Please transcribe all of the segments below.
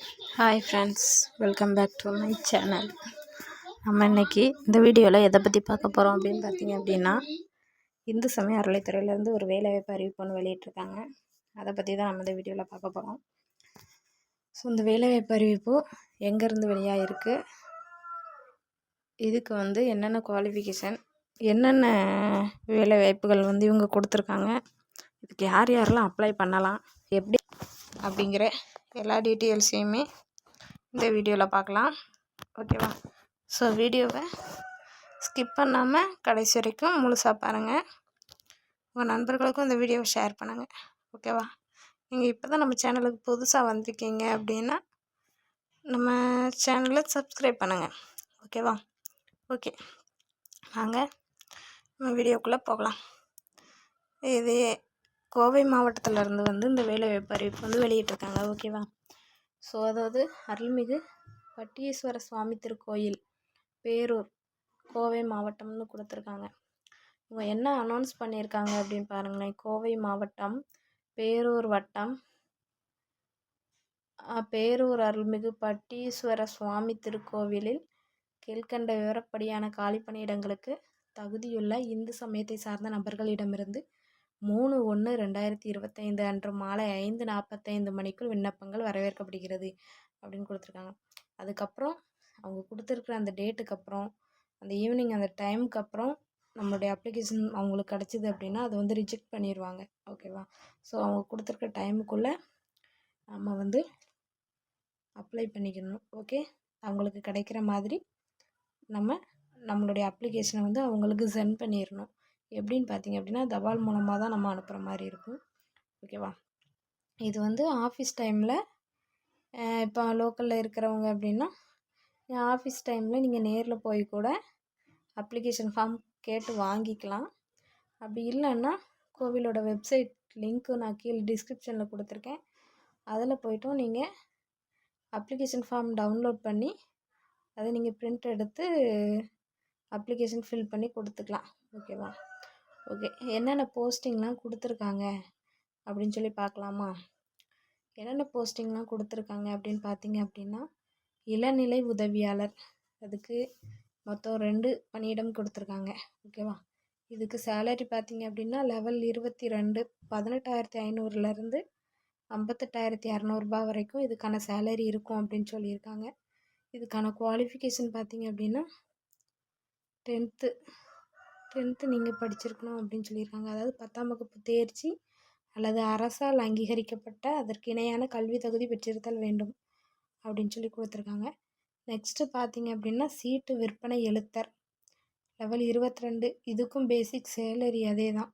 Hi friends welcome back to my channel நம்ம இன்றைக்கி இந்த வீடியோவில் எதை பற்றி பார்க்க போகிறோம் அப்படின்னு பார்த்தீங்க அப்படின்னா இந்து சமய அறளைத்துறையிலேருந்து ஒரு வேலைவாய்ப்பு அறிவிப்புன்னு வெளியிட்ருக்காங்க வெளியிட்டிருக்காங்க. அதை பற்றி தான் நம்ம இந்த வீடியோவில் பார்க்க போகிறோம் ஸோ இந்த வேலைவாய்ப்பு அறிவிப்பு எங்கேருந்து வெளியாக இருக்குது இதுக்கு வந்து என்னென்ன குவாலிஃபிகேஷன் என்னென்ன வேலைவாய்ப்புகள் வந்து இவங்க கொடுத்துருக்காங்க இதுக்கு யார் யாரெல்லாம் அப்ளை பண்ணலாம் எப்படி அப்படிங்கிற எல்லா டீட்டெயில்ஸையுமே இந்த வீடியோவில் பார்க்கலாம் ஓகேவா? ஸோ வீடியோவை ஸ்கிப் பண்ணாமல் கடைசி வரைக்கும் முழுசாக பாருங்கள் உங்கள் நண்பர்களுக்கும் இந்த வீடியோவை ஷேர் பண்ணுங்கள் ஓகேவா? நீங்கள் இப்போ தான் நம்ம சேனலுக்கு புதுசாக வந்திருக்கீங்க அப்படின்னா நம்ம சேனலை சப்ஸ்கிரைப் பண்ணுங்கள் ஓகேவா? ஓகே. வாங்க. நம்ம வீடியோக்குள்ளே போகலாம். இது கோவை மாவட்டத்திலேருந்து வந்து இந்த வேலைவாய்ப்பு அறிவிப்பு வந்து வெளியிட்டிருக்காங்க. ஓகேவா? ஸோ அதாவது அருள்மிகு பட்டீஸ்வர சுவாமி திருக்கோயில் பேரூர் கோவை மாவட்டம்னு கொடுத்துருக்காங்க. இவங்க என்ன அனௌன்ஸ் பண்ணியிருக்காங்க அப்படின்னு பாருங்களேன். கோவை மாவட்டம் பேரூர் வட்டம் பேரூர் அருள்மிகு பட்டீஸ்வர சுவாமி திருக்கோவிலில் கீழ்கண்ட விவரப்படியான காலி பணியிடங்களுக்கு தகுதியுள்ள இந்து சமயத்தை சார்ந்த நபர்களிடமிருந்து மூணு ஒன்று ரெண்டாயிரத்தி இருபத்தைந்து அன்று மாலை ஐந்து நாற்பத்தைந்து மணிக்குள் விண்ணப்பங்கள் வரவேற்கப்படுகிறது அப்படின்னு கொடுத்துருக்காங்க. அதுக்கப்புறம் அவங்க கொடுத்துருக்குற அந்த டேட்டுக்கு அப்புறம் அந்த ஈவினிங் அந்த டைமுக்கு அப்புறம் நம்மளுடைய அப்ளிகேஷன் அவங்களுக்கு கிடச்சிது அப்படின்னா அது வந்து ரிஜெக்ட் பண்ணிடுவாங்க ஓகேவா? ஸோ அவங்க கொடுத்துருக்க டைமுக்குள்ளே நம்ம வந்து அப்ளை பண்ணிக்கணும். ஓகே? அவங்களுக்கு கிடைக்கிற மாதிரி நம்ம நம்மளுடைய அப்ளிகேஷனை வந்து அவங்களுக்கு சென்ட் பண்ணிடணும் எப்படின்னு பார்த்தீங்க அப்படின்னா தபால் மூலமாக தான் நம்ம அனுப்புகிற மாதிரி இருக்கும். ஓகேவா இது வந்து ஆஃபீஸ் டைமில் இப்போ லோக்கலில் இருக்கிறவங்க அப்படின்னா ஆஃபீஸ் டைமில் நீங்கள் நேரில் போய் கூட அப்ளிகேஷன் ஃபார்ம் கேட்டு வாங்கிக்கலாம். அப்படி இல்லைன்னா கோவிலோட வெப்சைட் லிங்க்கு நான் கீழே டிஸ்கிரிப்ஷனில் கொடுத்துருக்கேன். அதில் போய்ட்டும் நீங்கள் அப்ளிகேஷன் ஃபார்ம் டவுன்லோட் பண்ணி அதை நீங்கள் பிரிண்ட் எடுத்து அப்ளிகேஷன் ஃபில் பண்ணி கொடுத்துக்கலாம். ஓகேவா ஓகே. என்னென்ன போஸ்டிங்லாம் கொடுத்துருக்காங்க? அப்படின்னு சொல்லி பார்க்கலாமா என்னென்ன போஸ்டிங்லாம் கொடுத்துருக்காங்க அப்படின்னு பார்த்தீங்க அப்படின்னா இளநிலை உதவியாளர். அதுக்கு மொத்தம் ரெண்டு பணியிடம் கொடுத்துருக்காங்க. ஓகேவா இதுக்கு சேலரி பார்த்தீங்க அப்படின்னா லெவல் இருபத்தி ரெண்டு பதினெட்டாயிரத்தி ஐநூறுலேருந்து ஐம்பத்தெட்டாயிரத்தி இரநூறுபா வரைக்கும் இதுக்கான சேலரி இருக்கும் அப்படின்னு சொல்லியிருக்காங்க. இதுக்கான குவாலிஃபிகேஷன் பார்த்தீங்க அப்படின்னா டென்த்து டென்த்து நீங்கள் படிச்சிருக்கணும் அப்படின்னு சொல்லியிருக்காங்க. அதாவது பத்தாம் வகுப்பு தேர்ச்சி அல்லது அரசால் அங்கீகரிக்கப்பட்ட அதற்கு இணையான கல்வி தகுதி பெற்றிருத்தல் வேண்டும் அப்படின்னு சொல்லி கொடுத்துருக்காங்க. நெக்ஸ்ட்டு பார்த்தீங்க அப்படின்னா சீட்டு விற்பனை எழுத்தர். லெவல் இருபத்தி ரெண்டு இதுக்கும் பேசிக் சேலரி அதே தான்.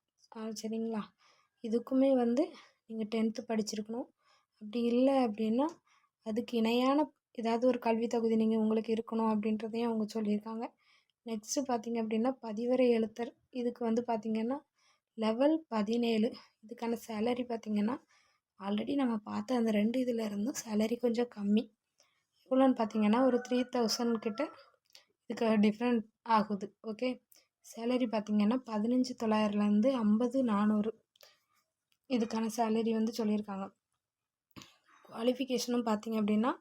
சரிங்களா? இதுக்குமே வந்து நீங்கள் டென்த்து படிச்சிருக்கணும். அப்படி இல்லை அப்படின்னா அதுக்கு இணையான ஏதாவது ஒரு கல்வி தகுதி நீங்கள் உங்களுக்கு இருக்கணும் அப்படின்றதையும் அவங்க சொல்லியிருக்காங்க. நெக்ஸ்ட்டு பார்த்திங்க அப்படின்னா பதிவரை எழுத்தர். இதுக்கு வந்து பார்த்திங்கன்னா லெவல் பதினேழு. இதுக்கான சேலரி பார்த்திங்கன்னா ஆல்ரெடி நம்ம பார்த்த அந்த ரெண்டு இதில் இருந்தும் சேலரி கொஞ்சம் கம்மி. எவ்வளோன்னு பார்த்திங்கன்னா ஒரு த்ரீ தௌசண்ட் கிட்ட இதுக்கு டிஃப்ரெண்ட் ஆகுது. ஓகே சேலரி பார்த்திங்கன்னா பதினஞ்சு தொள்ளாயிரம்லேருந்து ஐம்பது நானூறு. இதுக்கான சேலரி வந்து சொல்லியிருக்காங்க. குவாலிஃபிகேஷனும் பார்த்திங்க அப்படின்னா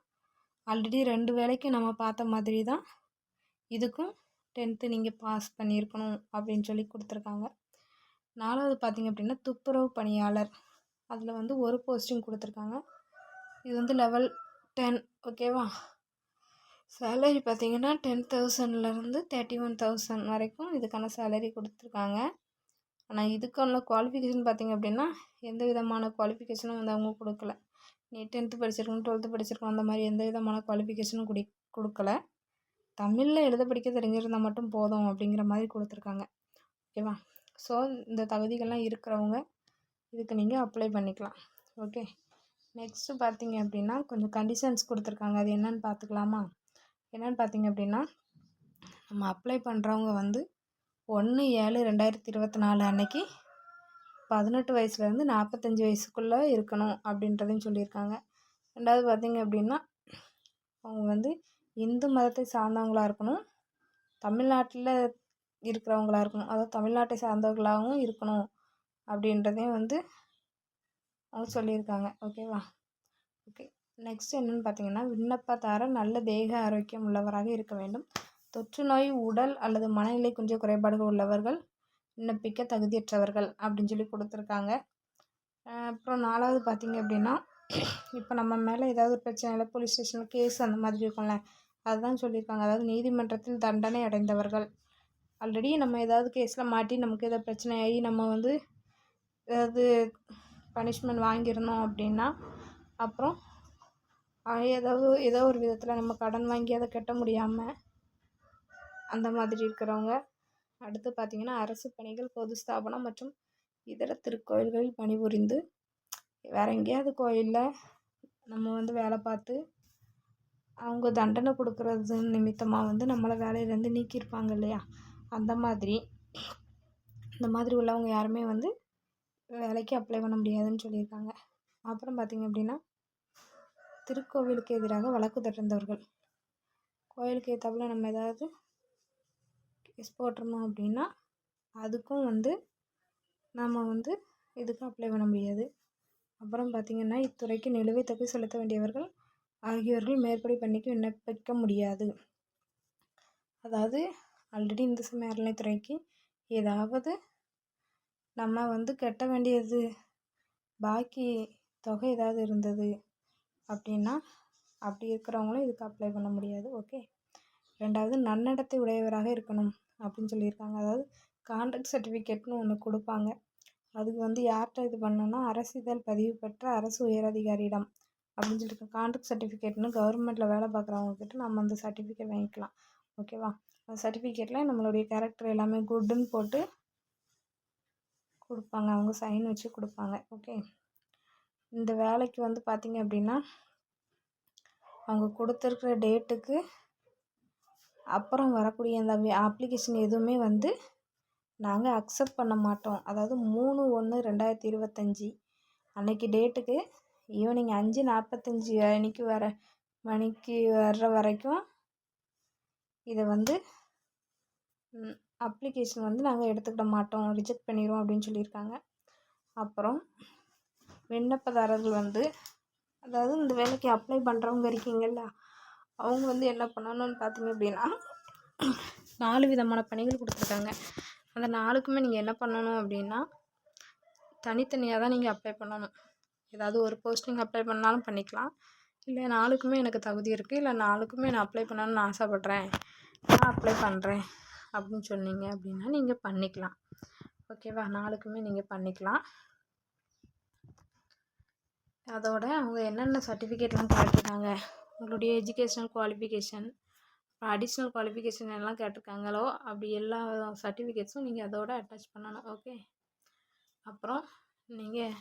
ஆல்ரெடி ரெண்டு வேலைக்கு நம்ம பார்த்த மாதிரி தான் இதுக்கும் டென்த்து நீங்கள் பாஸ் பண்ணியிருக்கணும் அப்படின்னு சொல்லி கொடுத்துருக்காங்க. நாலாவது பார்த்திங்க அப்படின்னா துப்புரவு பணியாளர். அதில் வந்து ஒரு போஸ்டிங் கொடுத்துருக்காங்க. இது வந்து லெவல் டென் ஓகேவா சேலரி பார்த்திங்கன்னா டென் தௌசண்ட்லேருந்து தேர்ட்டி ஒன் தௌசண்ட் வரைக்கும் இதுக்கான சேலரி கொடுத்துருக்காங்க. ஆனால் இதுக்கான குவாலிஃபிகேஷன் பார்த்திங்க அப்படின்னா எந்த விதமான குவாலிஃபிகேஷனும் வந்து அவங்க கொடுக்கல. நீ டென்த்து படிச்சிருக்கணும் டுவெல்த்து படிச்சிருக்கணும் அந்த மாதிரி எந்த விதமான குவாலிஃபிகேஷனும் குடி கொடுக்கல. தமிழில் எழுத படிக்க தெரிஞ்சிருந்தால் மட்டும் போதும் அப்படிங்கிற மாதிரி கொடுத்துருக்காங்க. ஓகேவா? ஸோ இந்த தகுதிகள்லாம் இருக்கிறவங்க இதுக்கு நீங்கள் அப்ளை பண்ணிக்கலாம். ஓகே நெக்ஸ்ட்டு பார்த்தீங்க அப்படின்னா கொஞ்சம் கண்டிஷன்ஸ் கொடுத்துருக்காங்க. அது என்னன்னு பார்த்துக்கலாமா? என்னன்னு பார்த்தீங்க அப்படின்னா நம்ம அப்ளை பண்ணுறவங்க வந்து ஒன்று ஏழு ரெண்டாயிரத்தி இருபத்தி நாலு அன்னைக்கு பதினெட்டு வயசுலேருந்து நாற்பத்தஞ்சி வயசுக்குள்ளே இருக்கணும் அப்படின்றதையும் சொல்லியிருக்காங்க. ரெண்டாவது பார்த்திங்க அப்படின்னா அவங்க வந்து இந்து மதத்தை சார்ந்தவங்களாக இருக்கணும். தமிழ்நாட்டில் இருக்கிறவங்களா இருக்கணும். அதாவது தமிழ்நாட்டை சார்ந்தவர்களாகவும் இருக்கணும் அப்படின்றதையும் வந்து அவங்க சொல்லியிருக்காங்க. ஓகேவா ஓகே நெக்ஸ்ட் என்னென்னு பார்த்தீங்கன்னா விண்ணப்பதாரர் நல்ல தேக ஆரோக்கியம் உள்ளவராக இருக்க வேண்டும். தொற்று நோய் உடல் அல்லது மனநிலை கொஞ்சம் குறைபாடுகள் உள்ளவர்கள் விண்ணப்பிக்க தகுதியற்றவர்கள் அப்படின்னு சொல்லி கொடுத்துருக்காங்க. அப்புறம் நாலாவது பார்த்தீங்க அப்படின்னா இப்போ நம்ம மேலே ஏதாவது ஒரு பிரச்சனையில் போலீஸ் ஸ்டேஷனில் கேஸ் அந்த மாதிரி இருக்கும்ல அதுதான் சொல்லியிருக்காங்க. அதாவது நீதிமன்றத்தில் தண்டனை அடைந்தவர்கள். ஆல்ரெடி நம்ம ஏதாவது கேஸில் மாட்டி நமக்கு ஏதாவது பிரச்சனை ஆகி நம்ம வந்து ஏதாவது பனிஷ்மெண்ட் வாங்கியிருந்தோம் அப்படின்னா அப்புறம் ஏதாவது ஏதோ ஒரு விதத்தில் நம்ம கடன் வாங்கி அதை கட்ட முடியாமல் அந்த மாதிரி இருக்கிறவங்க. அடுத்து பார்த்திங்கன்னா அரசு பணிகள் பொது ஸ்தாபனம் மற்றும் இதர திருக்கோயில்களில் பணிபுரிந்து வேறு எங்கேயாவது கோயிலில் நம்ம வந்து வேலை பார்த்து அவங்க தண்டனை கொடுக்குறது நிமித்தமாக வந்து நம்மளை வேலையிலேருந்து நீக்கியிருப்பாங்க இல்லையா? அந்த மாதிரி இந்த மாதிரி உள்ளவங்க யாருமே வந்து வேலைக்கு அப்ளை பண்ண முடியாதுன்னு சொல்லியிருக்காங்க. அப்புறம் பார்த்திங்க அப்படின்னா திருக்கோவிலுக்கு எதிராக வழக்கு தொடர்ந்தவர்கள். கோயிலுக்கு ஏற்றாப்புல நம்ம ஏதாவது கேஸ் போட்டிருந்தோம் அப்படின்னா அதுக்கும் வந்து நம்ம வந்து இதுக்கு அப்ளை பண்ண முடியாது. அப்புறம் பார்த்திங்கன்னா இத்துறைக்கு நிலுவைத் தொகை செலுத்த வேண்டியவர்கள் ஆகியோர்கள் மேற்படி பணிக்கு விண்ணப்பிக்க முடியாது. அதாவது ஆல்ரெடி இந்து சமய அறநிலைத்துறைக்கு ஏதாவது நம்ம வந்து கட்ட வேண்டியது பாக்கி தொகை ஏதாவது இருந்தது அப்படின்னா அப்படி இருக்கிறவங்களும் இதுக்கு அப்ளை பண்ண முடியாது ஓகே ரெண்டாவது நன்னடத்தை உடையவராக இருக்கணும் அப்படின்னு சொல்லியிருக்காங்க. அதாவது கான்ட்ராக்ட் சர்டிஃபிகேட்னு ஒன்று கொடுப்பாங்க. அதுக்கு வந்து யார்கிட்ட இது பண்ணணும்னா அரசிதழ் பதிவு பெற்ற அரசு உயரதிகாரியிடம். அப்படின்னு சொல்லிட்டு கான்ட்ராக்ட் சர்டிஃபிகேட்னு கவர்மெண்ட்டில் வேலை பார்க்குறவங்கக்கிட்ட நம்ம அந்த சர்டிஃபிகேட் வாங்கிக்கலாம். ஓகேவா அந்த சர்டிஃபிகேட்டில் நம்மளுடைய கேரக்டர் எல்லாமே குட்டுன்னு போட்டு கொடுப்பாங்க. அவங்க சைன் வச்சு கொடுப்பாங்க. ஓகே இந்த வேலைக்கு வந்து பார்த்திங்க அப்படின்னா அவங்க கொடுத்துருக்குற டேட்டுக்கு அப்புறம் வரக்கூடிய அந்த அப்ளிகேஷன் எதுவுமே வந்து நாங்கள் அக்செப்ட் பண்ண மாட்டோம். அதாவது மூணு ஒன்று ரெண்டாயிரத்தி இருபத்தஞ்சி அன்னைக்கு டேட்டுக்கு ஈவினிங் அஞ்சு நாற்பத்தஞ்சி மணிக்கு வர மணிக்கு வர்ற வரைக்கும் இதை வந்து அப்ளிகேஷன் வந்து நாங்கள் எடுத்துக்கிட மாட்டோம். ரிஜெக்ட் பண்ணிடுவோம் அப்படின்னு சொல்லியிருக்காங்க. அப்புறம் விண்ணப்பதாரர்கள் வந்து அதாவது இந்த வேலைக்கு அப்ளை பண்ணுறவங்க இருக்கீங்கள்ல அவங்க வந்து என்ன பண்ணணும்னு பார்த்தீங்க அப்படின்னா நாலு விதமான பணிகள் கொடுத்துருக்காங்க. அந்த நாளுக்குமே நீங்கள் என்ன பண்ணணும் அப்படின்னா தனித்தனியாக தான் நீங்கள் அப்ளை பண்ணணும். ஏதாவது ஒரு போஸ்டிங் அப்ளை பண்ணாலும் பண்ணிக்கலாம். இல்லை நாலுக்குமே எனக்கு தகுதி இருக்குது இல்லை நாலுக்குமே நான் அப்ளை பண்ணணும்னு ஆசைப்பட்றேன். நான் அப்ளை பண்ணுறேன் அப்படின்னு சொன்னீங்க அப்படின்னா நீங்கள் பண்ணிக்கலாம். ஓகேவா நாளுக்குமே நீங்கள் பண்ணிக்கலாம். அதோட அவங்க என்னென்ன சர்டிஃபிகேட்லாம் கேட்டிருக்காங்க உங்களுடைய எஜுகேஷ்னல் குவாலிஃபிகேஷன் அடிஷ்னல் குவாலிஃபிகேஷன் எல்லாம் கேட்டிருக்காங்களோ அப்படி எல்லா சர்டிஃபிகேட்ஸும் நீங்கள் அதோட அட்டாச் பண்ணணும். ஓகே அப்புறம் நீங்கள்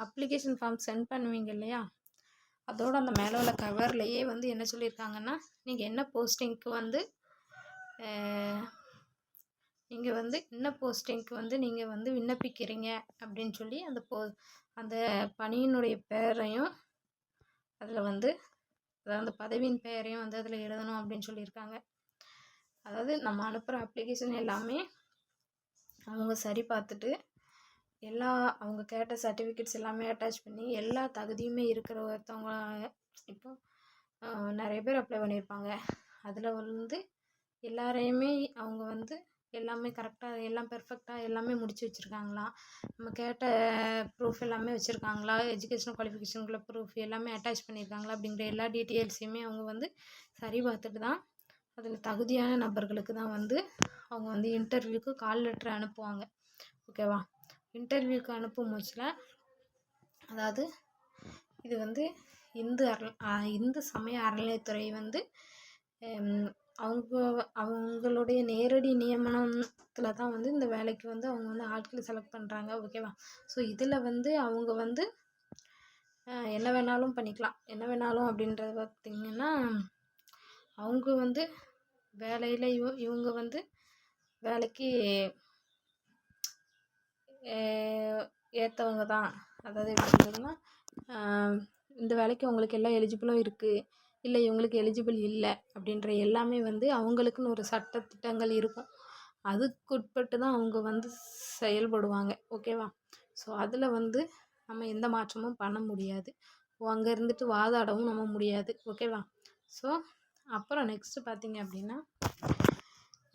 அப்ளிகேஷன் ஃபார்ம் சென்ட் பண்ணுவீங்க இல்லையா? அதோட அந்த மேலே உள்ள கவர்லையே வந்து என்ன சொல்லியிருக்காங்கன்னா நீங்கள் என்ன போஸ்டிங்க்கு வந்து நீங்கள் வந்து என்ன போஸ்டிங்க்கு வந்து நீங்கள் வந்து விண்ணப்பிக்கிறீங்க அப்படின்னு சொல்லி அந்த போ அந்த பணியினுடைய பெயரையும் அதில் வந்து அதாவது அந்த பதவியின் பெயரையும் வந்து அதில் எழுதணும் அப்படின்னு சொல்லியிருக்காங்க அதாவது நம்ம அனுப்புகிற அப்ளிகேஷன் எல்லாமே அவங்க சரி பார்த்துட்டு எல்லா அவங்க கேட்ட சர்டிஃபிகேட்ஸ் எல்லாமே அட்டாச் பண்ணி எல்லா தகுதியுமே இருக்கிற ஒருத்தவங்க இப்போ நிறைய பேர் அப்ளை பண்ணியிருப்பாங்க. அதில் வந்து எல்லாரையுமே அவங்க வந்து எல்லாமே கரெக்டாக எல்லாம் பெர்ஃபெக்டாக எல்லாமே முடித்து வச்சுருக்காங்களா? நம்ம கேட்ட ப்ரூஃப் எல்லாமே வச்சுருக்காங்களா? எஜுகேஷனல் குவாலிஃபிகேஷனுக்குள்ள ப்ரூஃப் எல்லாமே அட்டாச் பண்ணியிருக்காங்களா? அப்படிங்கிற எல்லா டீட்டெயில்ஸையுமே அவங்க வந்து சரி பார்த்துட்டு தான் அதில் தகுதியான நபர்களுக்கு தான் வந்து அவங்க வந்து இன்டர்வியூக்கு கால் லெட்ரு அனுப்புவாங்க. ஓகேவா இன்டர்வியூக்கு அனுப்பும் பட்சத்தில் அதாவது இது வந்து இந்து அற இந்து சமய அறநிலையத்துறை வந்து அவங்க அவங்களுடைய நேரடி நியமனத்தில் தான் வந்து இந்த வேலைக்கு வந்து அவங்க வந்து ஆட்களை செலக்ட் பண்ணுறாங்க ஓகேவா ஸோ இதில் வந்து அவங்க வந்து என்ன வேணாலும் பண்ணிக்கலாம். என்ன வேணாலும் அப்படின்றது பார்த்திங்கன்னா அவங்க வந்து வேலையில் இவ இவங்க வந்து வேலைக்கு ஏற்றவங்க தான். அதாவது எப்படி சொல்கிறதுன்னா இந்த வேலைக்கு உங்களுக்கு எல்லா எலிஜிபிளும் இருக்குது இல்லை இவங்களுக்கு எலிஜிபிள் இல்லை அப்படின்ற எல்லாமே வந்து அவங்களுக்குன்னு ஒரு சட்ட திட்டங்கள் இருக்கும். அதுக்குட்பட்டு தான் அவங்க வந்து செயல்படுவாங்க. ஓகேவா ஸோ அதில் வந்து நம்ம எந்த மாற்றமும் பண்ண முடியாது. அங்கே இருந்துட்டு வாதாடவும் நம்ம முடியாது. ஓகேவா ஸோ அப்புறம் நெக்ஸ்ட்டு பார்த்தீங்க அப்படின்னா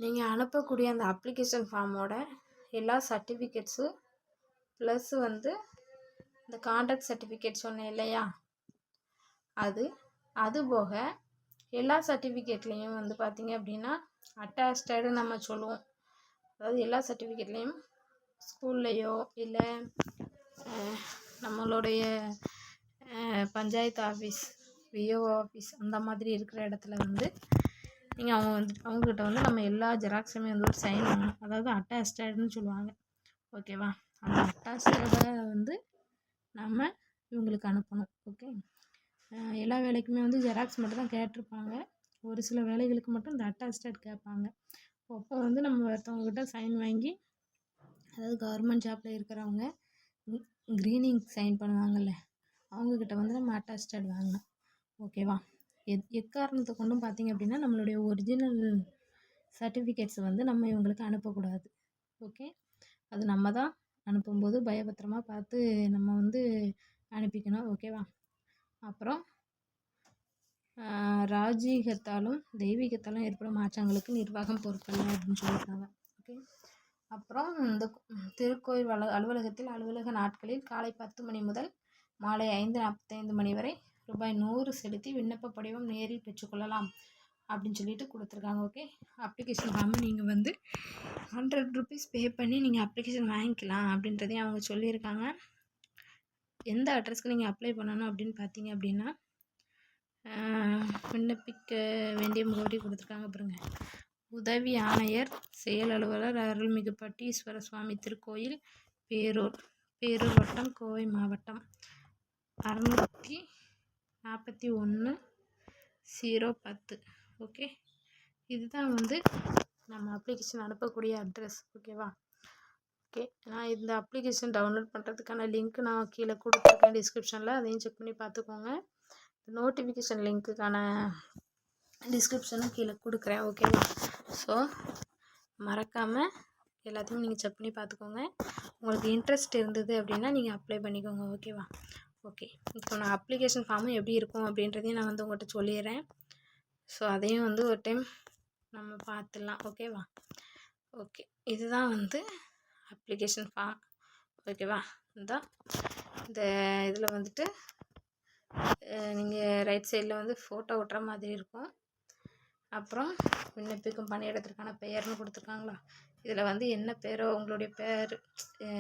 நீங்கள் அனுப்பக்கூடிய அந்த அப்ளிகேஷன் ஃபார்மோட எல்லா சர்டிஃபிகேட்ஸு ப்ளஸ் வந்து இந்த கான்டாக்ட் சர்டிஃபிகேட் சொன்னேன் இல்லையா? அது அது போக எல்லா சர்டிஃபிகேட்லேயும் வந்து பார்த்திங்க அப்படின்னா அட்டாஸ்டடு நம்ம சொல்லுவோம். அதாவது எல்லா சர்டிஃபிகேட்லேயும் ஸ்கூல்லையோ இல்லை நம்மளுடைய பஞ்சாயத்து ஆஃபீஸ் விஓ ஆஃபீஸ் அந்த மாதிரி இருக்கிற இடத்துல வந்து நீங்கள் அவங்க வந்து அவங்கக்கிட்ட வந்து நம்ம எல்லா ஜெராக்ஸுமே வந்து ஒரு சைன் பண்ணணும் அதாவது அட்டாஸ்டட்னு சொல்லுவாங்க. ஓகேவா அந்த அட்டாஸ்டடை வந்து நம்ம இவங்களுக்கு அனுப்பணும். ஓகே எல்லா வேலைக்குமே வந்து ஜெராக்ஸ் மட்டும் தான் கேட்டிருப்பாங்க. ஒரு சில வேலைகளுக்கு மட்டும் இந்த அட்டாஸ்டட் கேட்பாங்க. அப்போ வந்து நம்ம ஒருத்தவங்கக்கிட்ட சைன் வாங்கி அதாவது கவர்மெண்ட் ஜாப்பில் இருக்கிறவங்க க்ரீனிங் சைன் பண்ணுவாங்கல்ல அவங்கக்கிட்ட வந்து நம்ம அட்டாஸ்டட் வாங்கணும். ஓகேவா எத் எக்காரணத்தை கொண்டும் பார்த்தீங்க அப்படின்னா நம்மளுடைய ஒரிஜினல் சர்டிஃபிகேட்ஸ் வந்து நம்ம இவங்களுக்கு அனுப்பக்கூடாது. ஓகே அது நம்ம தான் அனுப்பும்போது பயபத்திரமாக பார்த்து நம்ம வந்து அனுப்பிக்கணும். ஓகேவா அப்புறம் ராஜீகத்தாலும் தெய்வீகத்தாலும் ஏற்படும் மாற்றங்களுக்கு நிர்வாகம் பொறுப்பல்ல அப்படின்னு சொல்லியிருக்காங்க. ஓகே அப்புறம் இந்த திருக்கோயில் வள அலுவலகத்தில் அலுவலக நாட்களில் காலை பத்து மணி முதல் மாலை ஐந்து நாற்பத்தைந்து மணி வரை ரூபாய் நூறு செலுத்தி விண்ணப்ப படிவம் நேரில் பெற்றுக்கொள்ளலாம் அப்படின்னு சொல்லிட்டு கொடுத்துருக்காங்க ஓகே அப்ளிகேஷன் ஃபார்மை நீங்கள் வந்து ஹண்ட்ரட் ருபீஸ் பே பண்ணி நீங்கள் அப்ளிகேஷன் வாங்கிக்கலாம் அப்படின்றதையும் அவங்க சொல்லியிருக்காங்க. எந்த அட்ரஸ்க்கு நீங்கள் அப்ளை பண்ணணும் அப்படின்னு பார்த்தீங்க அப்படின்னா விண்ணப்பிக்க வேண்டிய முகவரி கொடுத்துருக்காங்க பாருங்க. உதவி ஆணையர் செயல் அலுவலர் அருள்மிகு பட்டீஸ்வர சுவாமி திருக்கோயில் பேரூர் பேரூர் வட்டம் கோவை மாவட்டம். அறநூற்றி நாற்பத்தி ஒன்று ஜீரோ பத்து. ஓகே இதுதான் வந்து நம்ம அப்ளிகேஷன் அனுப்பக்கூடிய அட்ரஸ் ஓகேவா ஓகே நான் இந்த அப்ளிகேஷன் டவுன்லோட் பண்ணுறதுக்கான லிங்க் நான் கீழே கொடுத்துருக்கேன் டிஸ்கிரிப்ஷனில் அதையும் செக் பண்ணி பார்த்துக்கோங்க. நோட்டிஃபிகேஷன் லிங்க்குக்கான டிஸ்கிரிப்ஷனும் கீழே கொடுக்குறேன். ஓகேவா ஸோ மறக்காமல் எல்லாத்தையும் நீங்கள் செக் பண்ணி பார்த்துக்கோங்க. உங்களுக்கு இன்ட்ரெஸ்ட் இருந்தது அப்படின்னா நீங்கள் அப்ளை பண்ணிக்கோங்க. ஓகேவா ஓகே இப்போ நான் அப்ளிகேஷன் ஃபார்மும் எப்படி இருக்கும் அப்படின்றதையும் நான் வந்து உங்கள்கிட்ட சொல்லிடுறேன். ஸோ அதையும் வந்து ஒரு டைம் நம்ம பார்த்துடலாம். ஓகேவா ஓகே இதுதான் வந்து அப்ளிகேஷன் ஃபார்ம் ஓகேவா இந்த. இந்த இதில் வந்துட்டு நீங்கள் ரைட் சைடில் வந்து ஃபோட்டோ ஒட்டுற மாதிரி இருக்கும். அப்புறம் விண்ணப்பிக்கும் பணியிடத்திற்கான பெயர்னு கொடுத்துருக்காங்களா? இதில் வந்து என்ன பேரோ உங்களுடைய பேர்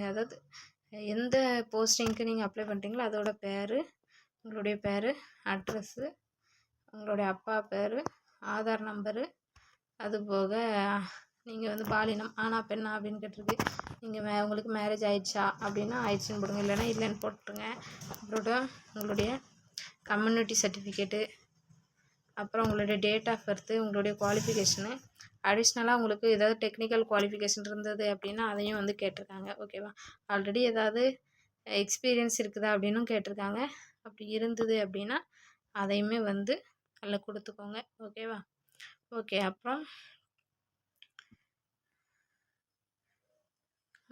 அதாவது எந்த போஸ்டிங்க்கு நீங்கள் அப்ளை பண்ணுறீங்களோ அதோட பேர் உங்களுடைய பேர் அட்ரஸ்ஸு உங்களுடைய அப்பா பேர் ஆதார் நம்பரு அது போக நீங்கள் வந்து பாலினம் ஆனா பெண்ணா அப்படின்னு கேட்டிருக்கு. நீங்கள் மே உங்களுக்கு மேரேஜ் ஆயிடுச்சா அப்படின்னா ஆயிடுச்சுன்னு போடுங்க. இல்லைன்னா இல்லைன்னு போட்டுருங்க. அப்புறம் உங்களுடைய கம்யூனிட்டி சர்டிஃபிகேட்டு அப்புறம் உங்களுடைய டேட் ஆஃப் பர்த்து உங்களுடைய குவாலிஃபிகேஷனு அடிஷ்னலாக உங்களுக்கு ஏதாவது டெக்னிக்கல் குவாலிஃபிகேஷன் இருந்தது அப்படின்னா அதையும் வந்து கேட்டிருக்காங்க. ஓகேவா ஆல்ரெடி ஏதாவது எக்ஸ்பீரியன்ஸ் இருக்குதா அப்படின்னும் கேட்டிருக்காங்க. அப்படி இருந்தது அப்படின்னா அதையுமே வந்து அதில் கொடுத்துக்கோங்க. ஓகேவா ஓகே அப்புறம்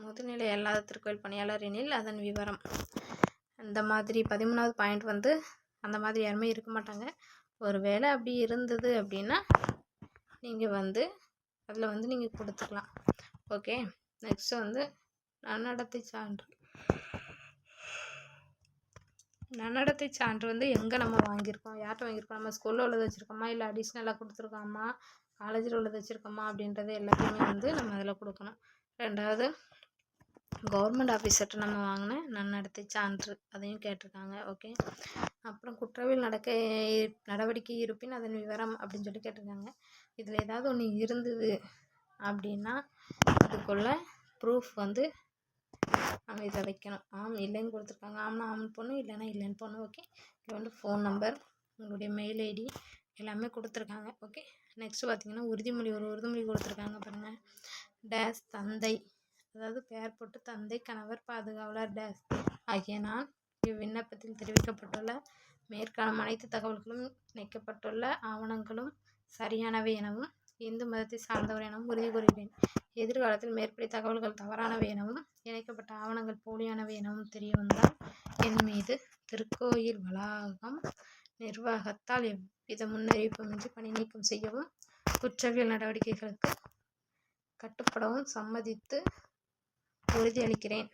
முதுநிலை அல்லாத திருக்கோயில் பணியாளர் எனில் அதன் விவரம். இந்த மாதிரி பதிமூணாவது பாயிண்ட் வந்து அந்த மாதிரி யாருமே இருக்க மாட்டாங்க. ஒரு வேளை அப்படி இருந்தது அப்படின்னா நீங்கள் வந்து அதில் வந்து நீங்கள் கொடுத்துக்கலாம். ஓகே? நெக்ஸ்ட்டு வந்து நன்னடத்தை சான்று. நன்னடத்தை சான்று வந்து எங்கே நம்ம வாங்கியிருக்கோம்? யார்கிட்ட வாங்கியிருக்கோம்? நம்ம ஸ்கூலில் உள்ளது வச்சுருக்கோமா? இல்லை அடிஷ்னலாக கொடுத்துருக்கோமா? காலேஜில் உள்ளது வச்சுருக்கோமா? அப்படின்றது எல்லாத்தையுமே வந்து நம்ம அதில் கொடுக்கணும். ரெண்டாவது கவர்மெண்ட் ஆஃபீஸர்கிட்ட நம்ம வாங்கின நன்னடத்தை சான்று. அதையும் கேட்டிருக்காங்க. ஓகே? அப்புறம் குற்றவியல் நடக்க நடவடிக்கை இருப்பின் அதன் விவரம் அப்படின்னு சொல்லி கேட்டிருக்காங்க. இதில் ஏதாவது ஒன்று இருந்தது அப்படின்னா அதுக்குள்ள ப்ரூஃப் வந்து நம்ம இதை வைக்கணும். ஆம் இல்லைன்னு கொடுத்துருக்காங்க. ஆம்னா ஆம்னு போடணும் இல்லைன்னா இல்லைன்னு போடணும் ஓகே இதில் வந்து ஃபோன் நம்பர் உங்களுடைய மெயில் ஐடி எல்லாமே கொடுத்துருக்காங்க ஓகே நெக்ஸ்ட்டு பார்த்தீங்கன்னா உறுதிமொழி ஒரு உறுதிமொழி கொடுத்துருக்காங்க பாருங்கள் டேஸ் தந்தை அதாவது பெயர் போட்டு தந்தை கணவர் பாதுகாவலர் டேஸ் ஆகிய நான் இவ்விண்ணப்பத்தில் தெரிவிக்கப்பட்டுள்ள மேற்காணும் அனைத்து தகவல்களும் இணைக்கப்பட்டுள்ள ஆவணங்களும் சரியானவை எனவும் இந்து மதத்தை சார்ந்தவர் எனவும் உறுதி கூறுகிறேன். எதிர்காலத்தில் மேற்படி தகவல்கள் தவறானவை எனவும் இணைக்கப்பட்ட ஆவணங்கள் போலியானவை எனவும் தெரிய வந்தால் என் மீது திருக்கோயில் வளாகம் நிர்வாகத்தால் எவ்வித முன்னறிவிப்புமின்றி பணி நீக்கம் செய்யவும் குற்றவியல் நடவடிக்கைகளுக்கு கட்டுப்படவும் சம்மதித்து உறுதியளிக்கிறேன்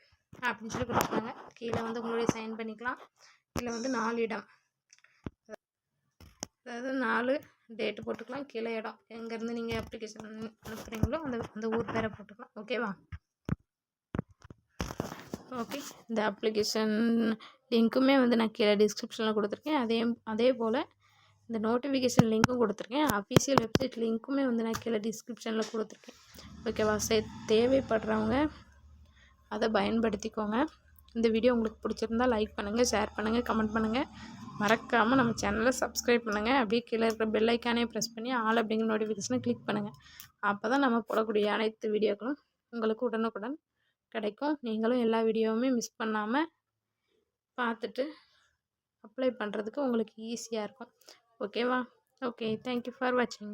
அப்படின்னு சொல்லி கொடுத்துருக்காங்க. கீழே வந்து உங்களுடைய சைன் பண்ணிக்கலாம். இதில் வந்து நாலு இடம். அதாவது நாலு டேட்டு போட்டுக்கலாம். கீழே இடம். எங்கேருந்து நீங்கள் அப்ளிகேஷன் அனுப்புகிறீங்களோ அந்த அந்த ஊர் பேரை போட்டுக்கலாம். ஓகேவா ஓகே இந்த அப்ளிகேஷன் லிங்க்குமே வந்து நான் கீழே டிஸ்கிரிப்ஷனில் கொடுத்துருக்கேன். அதே அதே போல் இந்த நோட்டிஃபிகேஷன் லிங்க்கும் கொடுத்துருக்கேன். அஃபீஷியல் வெப்சைட் லிங்க்குமே வந்து நான் கீழே டிஸ்கிரிப்ஷனில் கொடுத்துருக்கேன். ஓகேவா சே தேவைப்படுறவங்க அதை பயன்படுத்திக்கோங்க. இந்த வீடியோ உங்களுக்கு பிடிச்சிருந்தா லைக் பண்ணுங்கள் ஷேர் பண்ணுங்கள் கமெண்ட் பண்ணுங்கள் மறக்காமல் நம்ம சேனலை சப்ஸ்கிரைப் பண்ணுங்கள் அப்படியே கீழே இருக்கிற பெல் ஐக்கானே ப்ரெஸ் பண்ணி ஆல் அப்படிங்கிற நோட்டிஃபிகேஷனை கிளிக் பண்ணுங்கள் அப்போ தான் நம்ம போடக்கூடிய அனைத்து வீடியோக்களும் உங்களுக்கு உடனுக்குடன் கிடைக்கும். நீங்களும் எல்லா வீடியோவுமே மிஸ் பண்ணாமல் பார்த்துட்டு அப்ளை பண்ணுறதுக்கு உங்களுக்கு ஈஸியாக இருக்கும். ஓகேவா ஓகே தேங்க்யூ ஃபார் வாட்சிங்